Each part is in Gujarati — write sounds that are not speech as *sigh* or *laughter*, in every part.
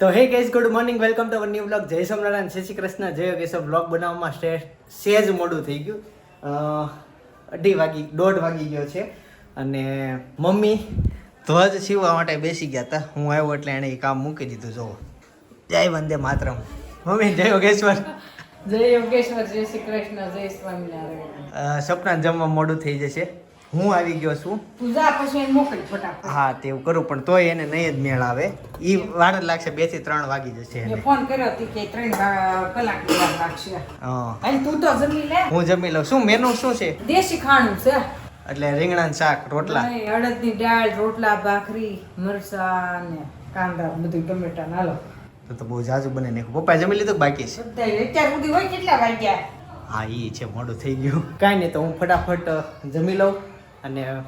તો hey guys good morning welcome to our new blog જય સોમનારાયણ શ્રી કૃષ્ણ. જય યોગેશ્વર. બ્લોગ બનાવવામાં સ્ટે સેજ મોડું થઈ ગયું. અઢી વાગી દોઢ વાગી ગયો છે. અને મમ્મી ધ્વજ સીવવા માટે બેસી ગયા હતા હું આવ્યો એટલે એણે એ કામ મૂકી દીધું. જો જય વંદે માતરમ. મમ્મી જય યોગેશ્વર. જય યોગેશ્વર. જય શ્રી કૃષ્ણ. જય સ્વામિનારાયણ. સપના જમવા મોડું થઈ જશે. હું આવી ગયો છું. પૂજા પછી એને મોકલી ફટાફટ. હા તેવું કરું પણ તોય એને નહીં જ મેળ આવે એ વાર જ લાગશે બેથી ત્રણ વાગી જશે એને. ફોન કર્યો હતી કે ત્રણ કલાક લાગશે. હા. અને તું તો જમી લે. હું જમી લઉં. શું મેનુ શું છે? દેશી ખાણું છે. એટલે રીંગણાનું શાક રોટલા. અડદની દાળ રોટલા ભાખરી મરચા ને કાંદા બધું ટમેટા નાલો તો તો બહુ જાજુ બને ને. પપ્પાએ જમી લીધું બાકી છે? અત્યાર સુધી હોય કેટલા વાગ્યા? હા એ છે મોડું થઈ ગયું. કાંઈ નહીં તો હું ફટાફટ જમી લઉં. અને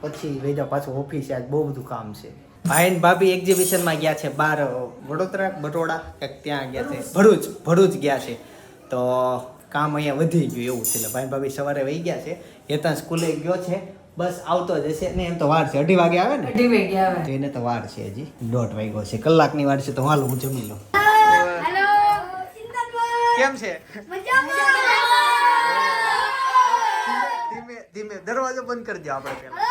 પછી લઈ જાઓ પાછું ઓફિસ આજ બહુ બધું કામ છે. ભાઈ ને ભાભી એક્ઝિબિશનમાં ગયા છે બહાર વડોદરા બટોડા કંઈક ત્યાં ગયા છે? ભરૂચ ભરૂચ ગયા છે. તો કામ અહીંયા વધી ગયું એવું છે. એટલે ભાઈ ભાભી સવારે વહી ગયા છે. એ ત્યાં સ્કૂલે ગયો છે. બસ આવતો જ હશે. ને એમ તો વાર છે. અઢી વાગે આવે ને? અઢી વાગે આવે. તો એને તો વાર છે હજી. દોઢ વાગ્યો છે. કલાકની વાર છે. તો હાલ હું જમી લઉં. કેમ છે? ધીમે દરવાજો બંધ કરી દો આપણે પેલા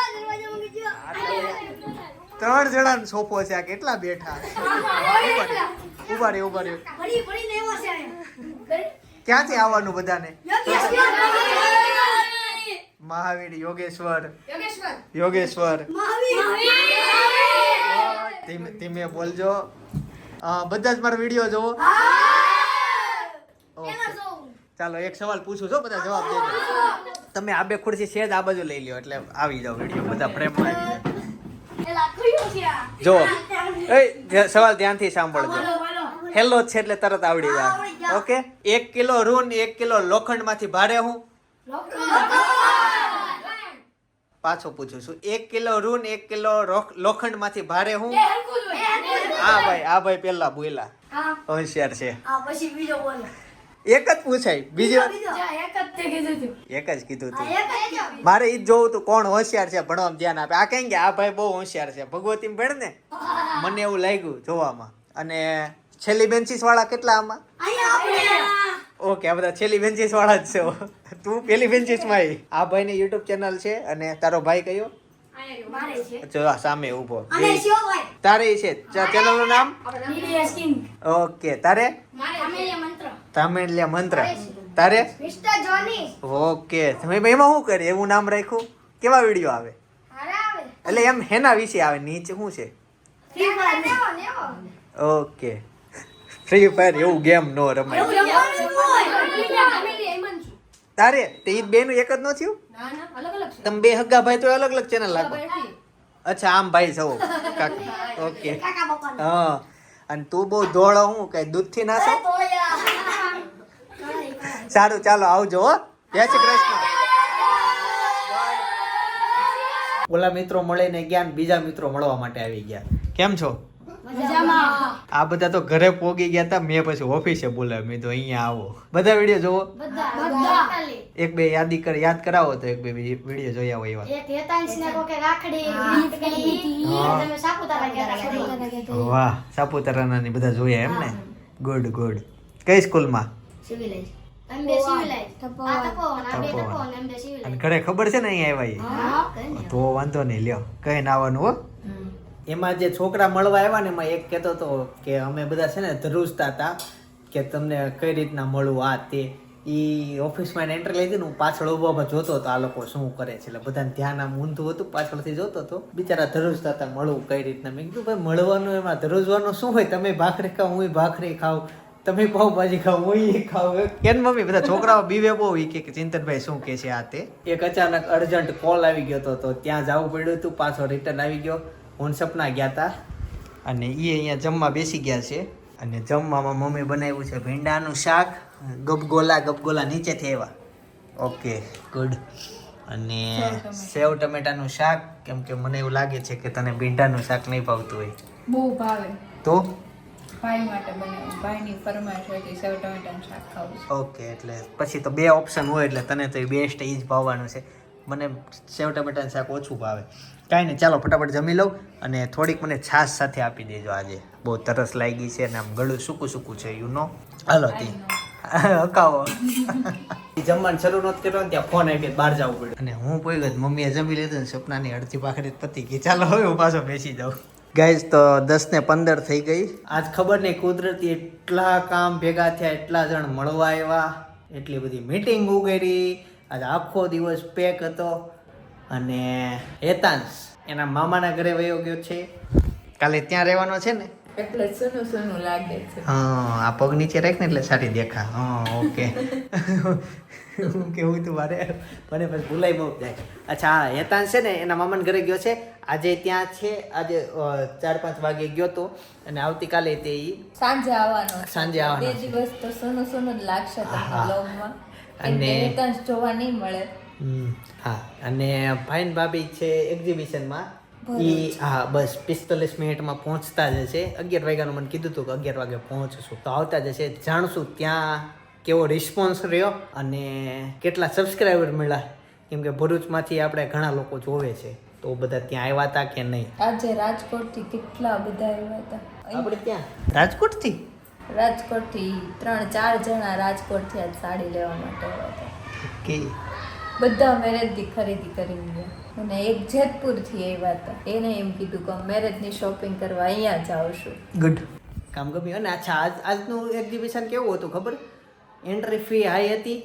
ત્રણ જણા સોફો છે આ કેટલા બેઠા? ઊભા રે ઊભા રે ક્યાંથી આવવાનું બધાને? મહાવીર યોગેશ્વર. યોગેશ્વર. ધીમે ધીમે બોલજો. બધા જ મારા વીડિયો જોવો. ચાલો એક સવાલ પૂછું છો બધા જવાબ દેજો તમે આ બે ખુરશી સેજ આ બાજુ લઈ લ્યો એટલે આવી જાવ વીડિયો બધા પ્રેમમાં આવી જાય જો એ સવાલ ધ્યાનથી સાંભળજો. હેલો છે એટલે તરત આવડી જાય. ઓકે? એક કિલો રૂન એક કિલો લોખંડમાંથી ભારે હું? પાછો પૂછું છું. એક કિલો રૂન એક કિલો લોખંડ લોખંડમાંથી ભારે હું? હા ભાઈ આ ભાઈ પેલા બોલા હોશિયાર છે. પછી બીજો બોલો એક જ પૂછાય. બીજી? વાર એક જ કીધું તું. મારે ઈ જ જોવું તું કોણ હોશિયાર છે ભણવામાં ધ્યાન આપે. આ કઈ કે આ ભાઈ બહુ હોશિયાર છે. ભગવતી ભણ ને? મને એવું લાગ્યું જોવામાં. અને છેલ્લી બેન્ચીસ વાળા કેટલા આમાં? ઓકે આ બધા છેલ્લી બેન્ચીસ વાળા જ છે. તું પેલી બેન્ચીસમાં આવી. આ ભાઈની યુટ્યુબ ચેનલ છે અને તારો ભાઈ કયો? જો આ સામે ઊભો. તારે છે. ચેનલનું નામ? ઓકે તારે? કામેલિયા મંત્ર. તારે મિસ્ટર જોની. ઓકે. તમે એમાં શું કરે એવું નામ રાખ્યું? કેવા વીડિયો આવે? એટલે એમ હેના વિશે આવે નીચે શું છે? ફ્રી ફાયર નેવો નેવો. ઓકે. ફ્રી ફાયર એવું ગેમ નો રમાય. તારે તે ઈ બેનું એક જ ન થયું? ના ના અલગ અલગ છે. તમે બે હગ્ગા ભાઈ તો અલગ અલગ ચેનલ લાગો. અચ્છા આમ ભાઈ સૌ કાકા. ઓકે. કાકા હા. અને તું બહુ ધોળો હું કઈ દૂધથી થી ના તોયા સારું ચાલો આવજો હો. જય શ્રી કૃષ્ણ. ઓલા મિત્રો મળીને ગયા ને બીજા મિત્રો મળવા માટે આવી ગયા. કેમ છો? આ બધા તો ઘરે પોગી ગયા હતા મેં પછી ઓફિસે બોલાવ્યો. મેં તો અહીંયા આવો. બધા વીડિયો જોવો? બધા. બધા. એક બે યાદી કર યાદ કરાવો તો એક બે વીડિયો જોયા હોય એવા. એક હેતાંશ ને કોકે રાખડી ગીત ગઈ હા. તમે સાપુતારા ગયા વાહ સાપુતારાના બધા જોયા એમ ને ગુડ ગુડ. કઈ સ્કૂલમાં? સિવિલાઇઝ અને ઘરે ખબર છે ને અહીંયા આવ્યા? તો વાંધો નહીં લ્યો કઈ ના આવવાનું હો. એમાં જે છોકરા મળવા આવ્યા ને એમાં એક કહેતો હતો કે અમે બધા છે ને ધ્રુજતા હતા કે તમને કઈ રીતના મળવું આ તે. ઈ ઓફિસમાં એન્ટ્રી લઈ હતી ને હું પાછળ ઊભો જોતો હતો આ લોકો શું કરે છે એટલે બધાને ધ્યાન આમ ઊંધું હતું પાછળથી જોતો હતો. બિચારા ધ્રુજતા હતા મળવું કઈ રીતના? મેં કીધું ભાઈ મળવાનું એમાં ધરુજવાનું શું હોય? તમે ભાખરી ખાવ હું ભાખરી ખાવ તમે પાવભાજી ખાવ હું એ ખાવ. કેન મમ્મી બધા છોકરાઓ બીવે બહુ ઈ કે ચિંતનભાઈ શું કે છે આ તે? એક અચાનક અર્જન્ટ કોલ આવી ગયો હતો તો ત્યાં જવું પડ્યું હતું પાછો રિટર્ન આવી ગયો. હું સપના ગયા હતા અને એ અહીંયા જમવા બેસી ગયા છે. અને જમવામાં મમ્મી બનાવ્યું છે ભીંડાનું શાક ગબગોલા ગબગોલા નીચેથી આવ્યા. Okay good. અને સેવ ટમેટાનું શાક કેમ કે મને એવું લાગે છે કે તને ભીંડાનું શાક નહીં ભાવતું હોય. બહુ ભાવે. તો? ભાઈ માટે બનાવ્યું ભાઈની ફરમાઈશ કે સેવ ટમેટાનું શાક ખાવું છે. ઓકે એટલે પછી તો બે ઓપ્શન હોય એટલે તને તો બેસ્ટ એ જ ભાવવાનું છે. મને સેવ ટમેટાનું શાક ઓછું ભાવે. કાંઈ નહીં ચાલો ફટાફટ જમી લઉં અને થોડીક મને છાશ સાથે આપી દેજો આજે. બહુ તરસ લાગી છે અને આમ ગળું સૂકું સૂકું છે યુ નો હાલો તી. *laughs* હકાવો. *laughs* જમવાનું શરૂ નહોતું કર્યો ત્યાં ફોન આવી ગયો બહાર જવું પડ્યું. અને હું પોઈ ગયો મમ્મીએ જમી લીધું ને સપનાની અડધી પાખડી પતી ગઈ. ચાલો હવે હું પાછો બેસી જાઉં. ગાઈઝ, તો દસ ને પંદર થઈ ગઈ. આજ ખબર નહીં કુદરતી એટલા કામ ભેગા થયા, એટલા જણ મળવા આવ્યા, એટલી બધી મીટિંગ ઉગેરી. આજે આખો દિવસ પેક હતો. અને હેતાંશ એના મામાના ઘરે વયો ગયો છે. કાલે ત્યાં રહેવાનો છે ને? એટલે સૂનું સૂનું લાગે છે. હા આ પગ નીચે રાખ ને એટલે સારી દેખા હા ઓકે. હું કેવું તું મારે? મને પછી ભૂલાઈ બહુ જાય. અચ્છા હા હેતાંશ છે ને એના મામાના ઘરે ગયો છે. આજે ત્યાં છે આજે ચાર પાંચ વાગે ગયો તો. અને આવતીકાલે તે સાંજે આવવાનો સાંજે આવવાનો બે. દિવસ તો સોનું સોનું જ લાગશે બ્લોગમાં અને- હેતાન જોવા નહીં મળે. હા. અને ભાઈ ભાભી છે એક્ઝિબિશનમાં ઈ હા બસ પિસ્તાલીસ મિનિટમાં પહોંચતા જ છે અગિયાર વાગ્યાનું મને કીધું હતું કે અગિયાર વાગે પહોંચશું. તો આવતા જશે. જાણશું ત્યાં કેવો રિસ્પોન્સ રહ્યો અને કેટલા સબસ્ક્રાઈબર મળ્યા. કેમ કે ભરૂચમાંથી આપણે ઘણા લોકો જોવે છે. તો બધા ત્યાં આવ્યા હતા કે નહીં? આજે રાજકોટથી કેટલા બધા આવ્યા હતા? આપણે ત્યાં? રાજકોટથી? રાજકોટથી ત્રણ ચાર જણા રાજકોટથી આજ સાડી લેવા માટે આવ્યા હતા. કે બધા મેરેજથી ખરીદી કરી ગયા. અને એક જેતપુરથી આવ્યા હતા. એને એમ કીધું કે મેરેજની શોપિંગ કરવા અહીંયા જ આવશું. ગુડ કામ ગમ્યું અને અચ્છા આજ આજનું એક્ઝિબિશન કેવું હતું ખબર? એન્ટ્રી ફી હાઈ હતી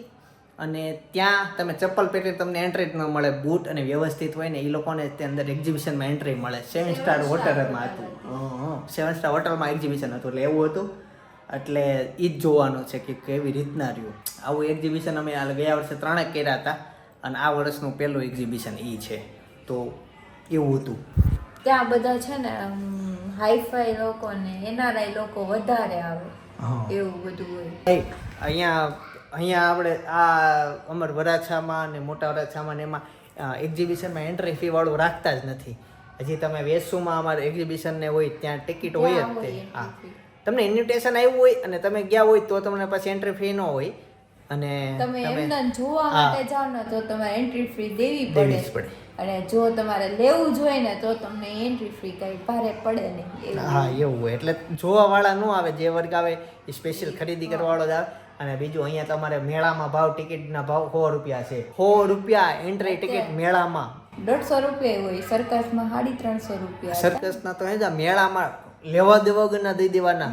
અને ત્યાં તમે ચપ્પલ પહેરી તમને એન્ટ્રી જ ન મળે બૂટ અને વ્યવસ્થિત હોય ને એ લોકોને તે અંદર એક્ઝિબિશનમાં એન્ટ્રી મળે. સેવન સ્ટાર હોટલમાં હતું. સેવન સ્ટાર હોટલમાં એક્ઝિબિશન હતું. એટલે એવું હતું. એટલે એ જ જોવાનું છે કે કેવી રીતના રહ્યું. આવું એક્ઝિબિશન અમે આ ગયા વર્ષે ત્રણેક કર્યા હતા. અને આ વર્ષનું પહેલું એક્ઝિબિશન એ છે. તો એવું હતું. ત્યાં બધા છે ને હાઈફાઈ લોકો ને એનઆરઆઈ લોકો વધારે આવે. એવું બધું હોય. અહીંયા અહીંયા આપણે આ અમર વરાછામાં અને મોટા વરાછામાં ને એમાં એક્ઝિબિશનમાં એન્ટ્રી ફી વાળું રાખતા જ નથી. હજી તમે વેસુમાં અમારે એક્ઝિબિશન ને હોય ત્યાં ટિકિટ હોય જ તે. હા. તમને ઇન્વિટેશન આવ્યું હોય અને તમે ગયા હોય તો તમને પછી એન્ટ્રી ફી ન હોય. અને તમે એમના જોવા માટે જાઓ ને તો તમારે એન્ટ્રી ફી દેવી પડે. અને જો તમારે લેવું જોઈએ ને તો તમને એન્ટ્રી ફી કઈ ભારે પડે નહીં. હા એવું હોય. એટલે જોવાવાળા ન આવે. જે વર્ગ આવે એ સ્પેશિયલ ખરીદી કરવાવાળો જ આવે. અને બીજું અહીંયા તમારે મેળામાં ભાવ ટિકિટના ભાવ સો રૂપિયા છે. સો રૂપિયા એન્ટ્રી ટિકિટ મેળામાં. દોઢસો રૂપિયા હોય. સરકસમાં સાડી ત્રણસો રૂપિયા. સર્કસના તો મેળામાં લેવા દેવા વગરના દઈ દેવાના?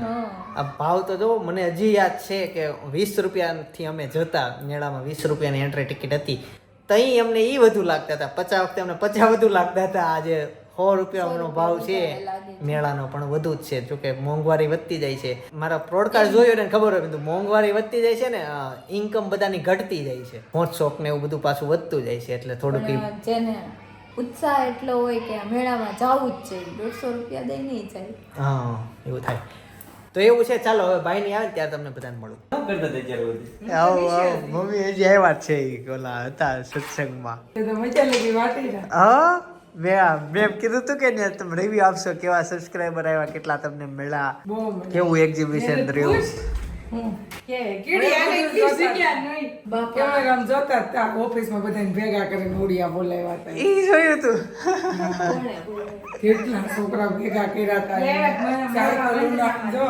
આ ભાવ તો જો મને હજી યાદ છે કે વીસ રૂપિયાથી અમે જતા મેળામાં વીસ રૂપિયાની એન્ટ્રી ટિકિટ હતી. તઈ અમને એ વધુ લાગતા હતા. પચાસ વખતે અમને પચાસ વધુ લાગતા હતા. આજે સો રૂપિયાનો ભાવ છે. મેળાનો પણ વધુ જ છે. જોકે મોંઘવારી વધતી જાય છે. મારા પ્રોડકાસ્ટ જોયો ને ખબર હોય તો મોંઘવારી વધતી જાય છે ને ઇન્કમ બધાની ઘટતી જાય છે. મોજ શોખ ને એવું બધું પાછું વધતું જાય છે એટલે થોડુંક ઉત્સાહ એટલો હોય કે મેળામાં જવું જ છે. દોઢસો રૂપિયા દઈ નહીં જાય. હા એવું થાય. તો એવું છે ચાલો હવે ભાઈ ની આવે ત્યારે તમને બધાને મળું. આવો આવો મમ્મી હજી આવ્યા છે ઓલા હતા સત્સંગમાં. હા? મેં મેં કીધું તું કે ને તમે રિવ્યુ આપશો કેવા સબસ્ક્રાઈબર આવ્યા કેટલા તમને મળ્યા કેવું એક્ઝિબિશન રહ્યું? ઓફિસમાં બધાને ભેગા કરીને ઉડિયા બોલાવ્યા હતા. ઈ જોયું તું. કેટલા છોકરા ભેગા કર્યા હતા. જો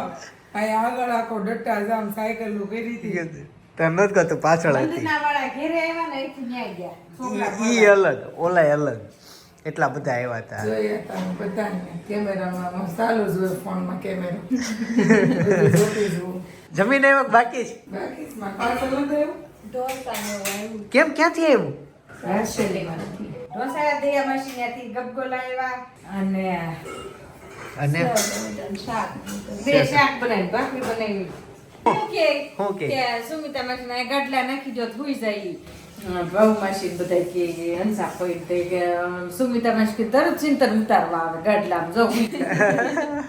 અહીં આગળ આખો ડટ્ટા જામ સાયકલ કરી હતી. તને નથી કહતું પાછળ હતી. વાળા ઘેરે આવ્યા ને અહીંથી ન્યા ગયા. છોકરા ઈ અલગ ઓલા અલગ. એટલા બધા આવ્યા હતા. જોયા હતા બધાને. કેમેરામાં ચાલુ જ હોય ફોનમાં કેમેરો. *laughs* જમીન આવ્યા બાકી છે. કેમ ક્યાંથી આવ્યું? ઢોસા દયા માસીયાથી ગબગોલા આવ્યા અને અને? શાક બે શાક. બનાવી ભાખરી બનાવી. શું કે? સુમિતા માસી ના ગાડલા નાખી દો તો જાય. બહુ માસી ને બધા કે હંસા કોઈ કે સુમિતા માસી કે તરત ચિંતન ઉતારવા આવે ગાડલામાં જો. જાય.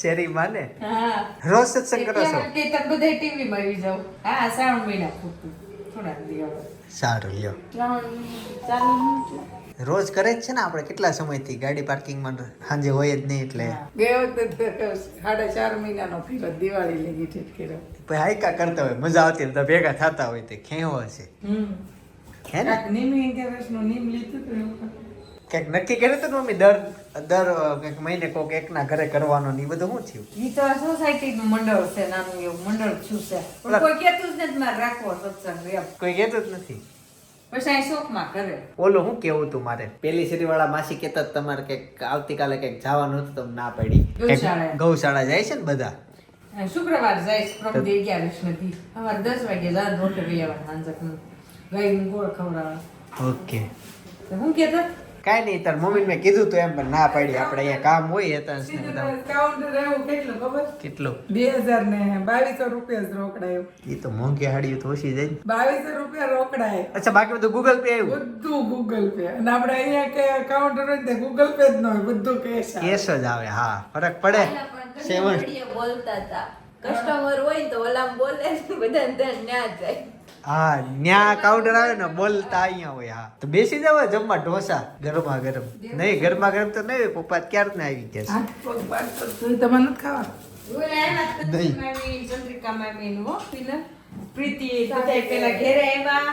શેરી માને હા. રોજ સત્સંગ કરો છો કે તમે બધા ટીવી માં આવી જાવ હા શ્રાવણ મહિના પૂરતું. થોડા દિવસ. સારું લ્યો. રોજ કરે જ છે ને આપણે? કેટલા સમયથી? ગાડી પાર્કિંગમાં સાંજે હોય જ નહીં એટલે. બે વખતે સાડા ચાર મહિનાનો ફીરો દિવાળી લગી ઠીક કર્યો. પછી હાઈકા કરતા હોય. મજા આવતી તો ભેગા થતા હોય તે. ખેવો હશે. હે ને? નીમ લીધું કાંઈક. કંઈક નક્કી કર્યું હતું મમ્મી? દર દર કંઈક મહિને કોઈક એકના ઘરે કરવાનો ને એ બધું શું થયું? ઈ તો આ સોસાયટી નું મંડળ છે નાનું એવું મંડળ છું છે. પણ કોઈ કહેતું જ નથી મારે રાખવો સત્સંગ એમ. કોઈ કહેતું જ નથી? પછી અહીં શોખમાં કરે. ઓલો હું કેવું તું મારે? પેલી શેરી વાળા માસી કહેતા તમારે કંઈક આવતીકાલે કંઈક જવાનું હતું તમને ના પડી. ગૌશાળા. ગૌશાળા જાય છે ને બધા? શુક્રવાર જઈશ પ્રભુ અગિયારસ નથી. અમારે દસ વાગે જાન રોટે વહી આવવાના સાંજક ગાયનું ગોળ ખવડાવવા. ઓકે. તો હું કહેતા કાંઈ નહીં તાર મમ્મી મેં કીધું તું એમ પણ ના પાડી. આપણે અહીંયા કામ હોય એ બધા કાઉન્ટર એવું કેટલું ખબર? કેટલું? બે હજાર ને બાવીસો રૂપિયા જ રોકડાયું. એ તો મોંઘી હાડી તો ઓછી જાય ને. બાવીસો રૂપિયા રોકડાય. અચ્છા બાકી બધું ગૂગલ પે આવ્યું? બધું ગૂગલ પે અને આપણે અહીંયા કે કાઉન્ટર હોય તે ગૂગલ પે જ ન હોય બધું કેશ કેશ જ આવે હા. ફરક પડે. સેવન બોલતા હતા. કસ્ટમર હોય તો ઓલામ બોલે બધા બધાને ધ્યાન ન્યા જાય. હા ન્યા કાઉન્ટર આવે ને બોલતા અહીંયા હોય હા. તો બેસી જાવ જમવા ઢોસા ગરમા ગરમ. નહીં ગરમા ગરમ તો નહીં પપ્પા ક્યારે ને આવી ગયા પગ તમારે નથી ખાવા ચંદ્રિકા મામી નું પ્રીતિ બધા પેલા ઘેરે આવ્યા.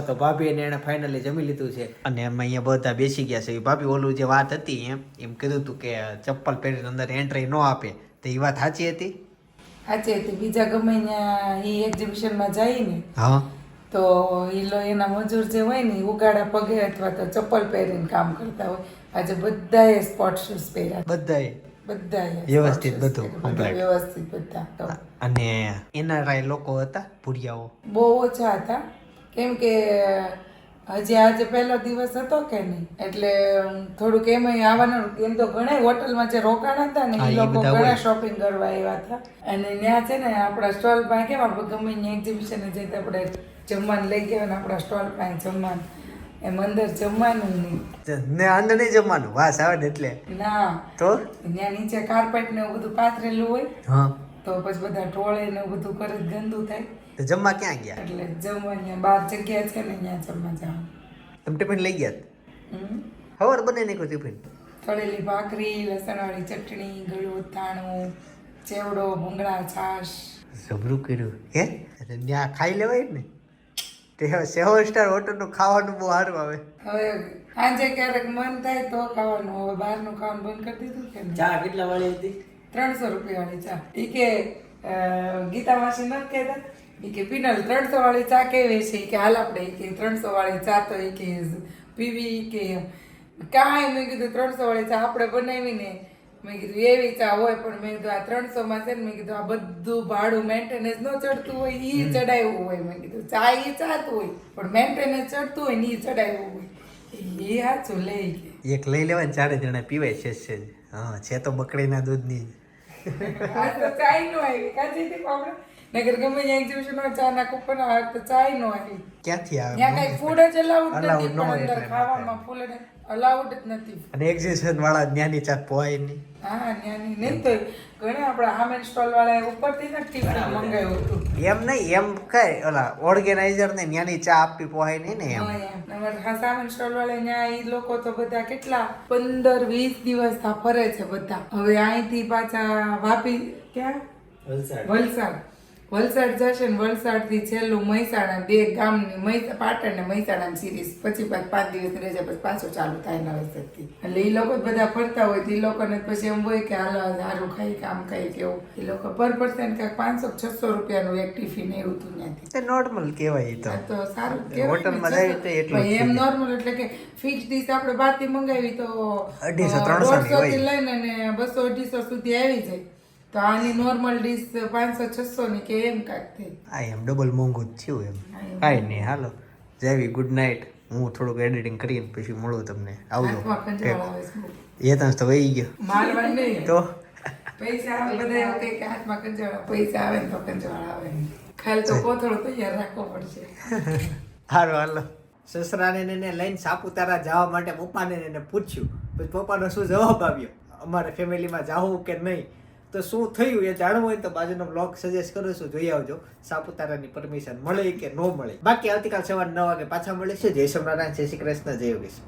તો ભાભી એને ફાઇનલી જમી લીધું છે. અને અહીંયા બધા બેસી ગયા છે. ભાભી ઓલું જે વાત હતી એમ એમ કીધું હતું કે ચપ્પલ પહેરીને અંદર એન્ટ્રી ન આપે. તો એ વાત સાચી હતી? સાચી હતી. બીજા ગમે ત્યાં એ એક્ઝિબિશનમાં જાય ને હા. તો એ લો એના મજૂર જે હોય ને ઉગાડા પગે અથવા તો ચપ્પલ પહેરીને કામ કરતા હોય. આજે બધાએ સ્પોર્ટ શૂઝ પહેર્યા. બધાએ? વ્યવસ્થિત બધું, વ્યવસ્થિત બધા અને એનઆરઆઈ લોકો હતા ભુરિયાઓ? બહુ ઓછા હતા. કેમ કે હજી આજે પહેલો દિવસ હતો કે નહીં એટલે થોડુંક એમાંય આવવાનું એમ તો ઘણા હોટલમાં જે રોકાણ હતા ને એ લોકો ઘણા શોપિંગ કરવા આવ્યા હતા. અને ત્યાં છે ને આપણા સ્ટોલ પાસે કેમ આપણે ગમે એક્ઝિબિશન જઈએ આપણે જમવાનું લઈ ગયા ને આપણા સ્ટોલ પાસે જમવાનું એમ અંદર જમવાનું નહીં ને અંદર નહીં જમવાનું વાસ આવે ને એટલે. ના. તો? ત્યાં નીચે કાર્પેટ ને એવું બધું પાથરેલું હોય હા. તો પછી બધા ટોળે ને બધું કરે ગંદુ થાય. તો જમવા ક્યાં ગયા? એટલે જમવા ત્યાં બાર જગ્યા છે ને ત્યાં જમવા જવાનું. તમે ટિફિન લઈ ગયા. ખબર બને નહીં કોઈ ટિફિન? તળેલી ભાખરી લસણવાળી ચટણી ગળું થાણું ચેવડો ભૂંગળા છાશ. જબરું કર્યું. હે? ત્યાં ખાઈ લેવાય ને. તે સેવન સ્ટાર હોટલનું ખાવાનું બહુ સારું આવે. હવે સાંજે ક્યારેક મન થાય તો ખાવાનું. હવે બહારનું ખાવાનું બંધ કરી દીધું કે ચા કેટલા વાળી હતી? ત્રણસો રૂપિયાવાળી ચા. એ કે અ, ગીતા માસી નથી કહેતા? એ કે પીનલ ત્રણસો વાળી ચા કેવી છે? કે હાલ આપણે ઈ કે ત્રણસો વાળી ચા તો એ કે પીવી કે. કાંઈ મેં કીધું ત્રણસો વાળી ચા આપણે બનાવીને મેં કીધું એ ચા હોય પણ મેં કીધું આ ત્રણસો માં છે ને મેં કીધું આ બધું ભાડું મેન્ટેનન્સ ન ચડતું હોય એ ચડાવ્યું હોય. મેં કીધું ચા એ ચાતું હોય પણ મેન્ટેનન્સ ચડતું હોય ને એ ચડાવ્યું હોય. એ સાચું લઈ એક લઈ લેવાય ને ચારે જણા પીવાય છે છે. હા છે તો બકડીના દૂધની. આ તો ચાય નો આવી કાચી થી આપણે નગર ગમે ત્યાં એક્ઝિબિશન હોય ચા ના કુપન આવે તો ચાય નો આવી ક્યાંથી આવે ત્યાં કઈ ફૂડ જ અલાઉડ નથી પણ અંદર ખાવામાં ફૂડ અલાઉડ જ નથી. અને એક્ઝિબિશન વાળા જ્ઞાની ચા પોહાય નહીં. હા જ્ઞાની નહીં તો ઘણે આપણે હામેન સ્ટોલ વાળા ઉપરથી ને ટિફિન મંગાવ્યું હતું. એમ નહીં એમ કઈ ઓલા ઓર્ગેનાઇઝર ને જ્ઞાની ચા આપી પોહાય નહીં ને એમ. સામેન સ્ટોલ વાળા ત્યાં એ લોકો તો બધા કેટલા? પંદર વીસ દિવસ થા ફરે છે બધા. હવે અહીંથી પાછા વાપી ક્યાં? વલસાડ. વલસાડ. જશે ને વલસાડથી છેલ્લું મહેસાણા બે ગામની મહેસા પાટણ ને મહેસાણા સિરીઝ પછી પાછ પાંચ દિવસ રહે પછી પાછો ચાલુ થાય નવેસરથી એટલે એ લોકો બધા ફરતા હોય તો એ લોકોને પછી એમ હોય કે હાલો સારું ખાઈ કામ ખાઈ કેવું એ લોકો પર પર્સન કાંઈક પાંચસો છસો રૂપિયાનું એક ટિફિન એવું હતું ત્યાંથી. નોર્મલ કહેવાય તો. સારું કહેવાય તો એમ નોર્મલ એટલે કે ફિક્સ ડીશ આપણે બહારથી મંગાવી તો અઢીસો, ત્રણસો ની લઈને બસો અઢીસો સુધી આવી જાય. તો આની નોર્મલ ડીશ પાંચસો છસો ની કે એમ કાંઈક થઈ. આ એમ ડબલ મોંઘું જ થયું એમ. કાંઈ નહીં હાલો. જેવી ગુડ નાઇટ હું થોડુંક એડિટિંગ કરીને પછી મળું તમને. આવજો. એ તને તો વહી ગયો. મારવા નહીં. તો? પૈસા આવે બધા એવું કહે હાથમાં કંજવાળા પૈસા આવે ને તો કંજવાળા આવે. ખાલી તો કોથળો તૈયાર રાખવો પડશે. *laughs* હારું હાલો. સસરાને ને એને લઈને સાપુતારા જવા માટે પપ્પાને એને પૂછ્યું. પછી પપ્પાનો શું જવાબ આવ્યો? અમારે ફેમિલીમાં જાવું કે નહીં? તો શું થયું એ જાણવું હોય તો બાજુનો બ્લોગ સજેસ્ટ કરું છું જોઈ આવજો. સાપુતારાની પરમિશન મળે કે ન મળે. બાકી આવતીકાલ સવારે નવ વાગે પાછા મળીશું. જય સોમનારાયણ જય શ્રી કૃષ્ણ, જય યોગેશ